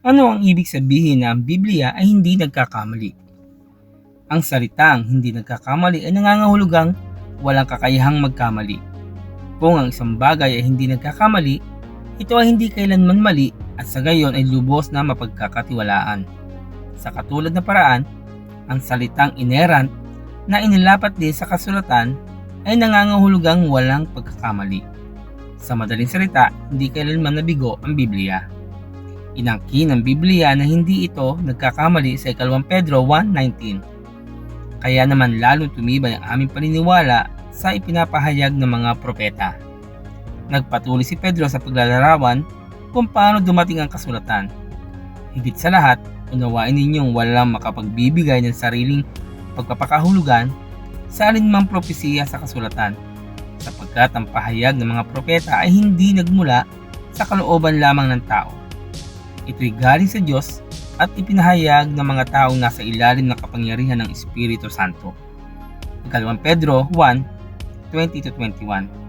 Ano ang ibig sabihin na ang Biblia ay hindi nagkakamali? Ang salitang hindi nagkakamali ay nangangahulugang walang kakayahang magkamali. Kung ang isang bagay ay hindi nagkakamali, ito ay hindi kailanman mali at sa gayon ay lubos na mapagkakatiwalaan. Sa katulad na paraan, ang salitang inerrant na inilapat din sa kasulatan ay nangangahulugang walang pagkakamali. Sa madaling salita, hindi kailanman nabigo ang Biblia. Inangkin ng Biblia na hindi ito nagkakamali sa ikalawang Pedro 1.19. Kaya naman lalong tumibay ang aming paniniwala sa ipinapahayag ng mga propeta. Nagpatuloy si Pedro sa paglalarawan kung paano dumating ang kasulatan. Higit sa lahat, unawain ninyong walang makapagbibigay ng sariling pagpapakahulugan sa alinmang propesiya sa kasulatan sapagkat ang pahayag ng mga propeta ay hindi nagmula sa kalooban lamang ng tao. Ito'y galing sa Diyos at ipinahayag ng mga taong nasa ilalim ng kapangyarihan ng Espiritu Santo. Ikalawang Pedro 1, 20-21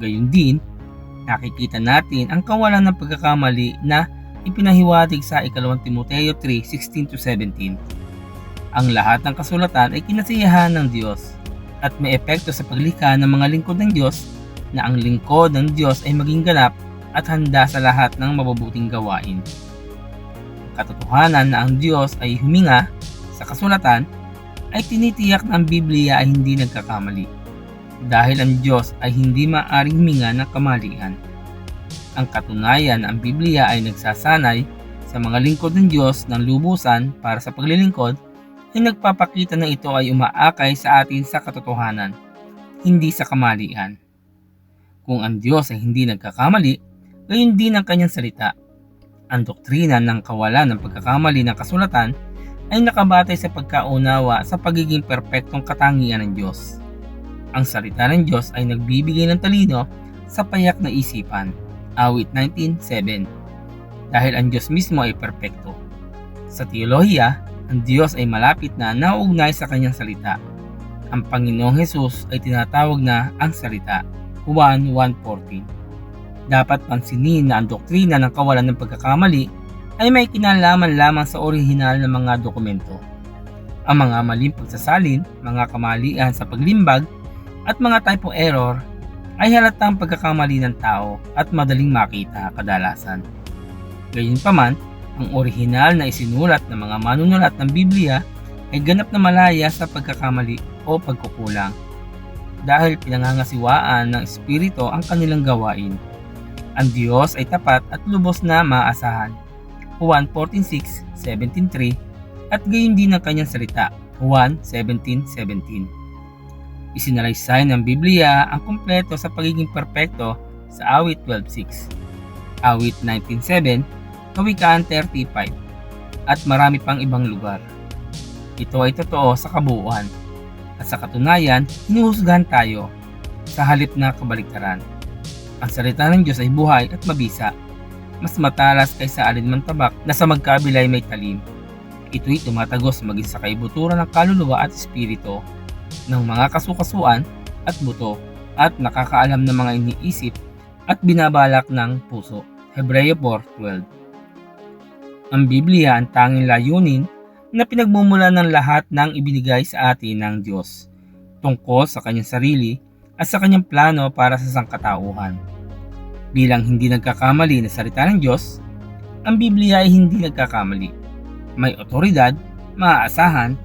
Gayun din, nakikita natin ang kawalan ng pagkakamali na ipinahiwatig sa ikalawang Timoteo 3, 16-17. Ang lahat ng kasulatan ay kinasiyahan ng Diyos at may epekto sa paglikha ng mga lingkod ng Diyos na ang lingkod ng Diyos ay maging ganap at handa sa lahat ng mabubuting gawain. Katotohanan na ang Diyos ay huminga sa kasulatan ay tinitiyak na ang Biblia ay hindi nagkakamali dahil ang Diyos ay hindi maaring huminga ng kamalian. Ang katunayan na ang Biblia ay nagsasanay sa mga lingkod ng Diyos ng lubusan para sa paglilingkod ay nagpapakita na ito ay umaakay sa atin sa katotohanan, hindi sa kamalian. Kung ang Diyos ay hindi nagkakamali, gayon din ang kanyang salita. Ang doktrina ng kawalan ng pagkakamali ng kasulatan ay nakabatay sa pagkaunawa sa pagiging perpektong katangian ng Diyos. Ang salita ng Diyos ay nagbibigay ng talino sa payak na isipan. Awit 19.7 Dahil ang Diyos mismo ay perpekto. Sa teolohiya, ang Diyos ay malapit na nauugnay sa kanyang salita. Ang Panginoong Hesus ay tinatawag na ang salita. Juan 1.14 Dapat pansinin na ang doktrina ng kawalan ng pagkakamali ay may kinalaman lamang sa orihinal ng mga dokumento. Ang mga maling pagsasalin, mga kamalian sa paglimbag, at mga typo error ay halatang pagkakamali ng tao at madaling makita kadalasan. Gayunpaman, ang orihinal na isinulat ng mga manunulat ng Biblia ay ganap na malaya sa pagkakamali o pagkukulang dahil pinangangasiwaan ng Espiritu ang kanilang gawain. Ang Diyos ay tapat at lubos na maasahan. Juan 14.6, 17.3 at gayon din ang kanyang salita. Juan 17.17 Isinalaysay ng Biblia ang kumpleto sa pagiging perpekto sa awit 12.6, awit 19.7 Kawikaan 35, at marami pang ibang lugar. Ito ay totoo sa kabuuan, at sa katunayan, hinuhusgahan tayo sa halip na kabaliktaran. Ang salita ng Diyos ay buhay at mabisa, mas matalas kaysa alinman tabak na sa magkabilay may talim. Ito'y tumatagos maging sa kaibuturan ng kaluluwa at espiritu ng mga kasukasuan at buto at nakakaalam ng mga iniisip at binabalak ng puso. Hebreo 4.12 ang Biblia ang tanging layunin na pinagmumula ng lahat ng ibinigay sa atin ng Diyos tungkol sa kanyang sarili at sa kanyang plano para sa sangkatauhan. Bilang hindi nagkakamali na salita ng Diyos, ang Biblia ay hindi nagkakamali. May otoridad, maaasahan,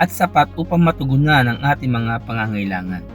at sapat upang matugunan ang ating mga pangangailangan.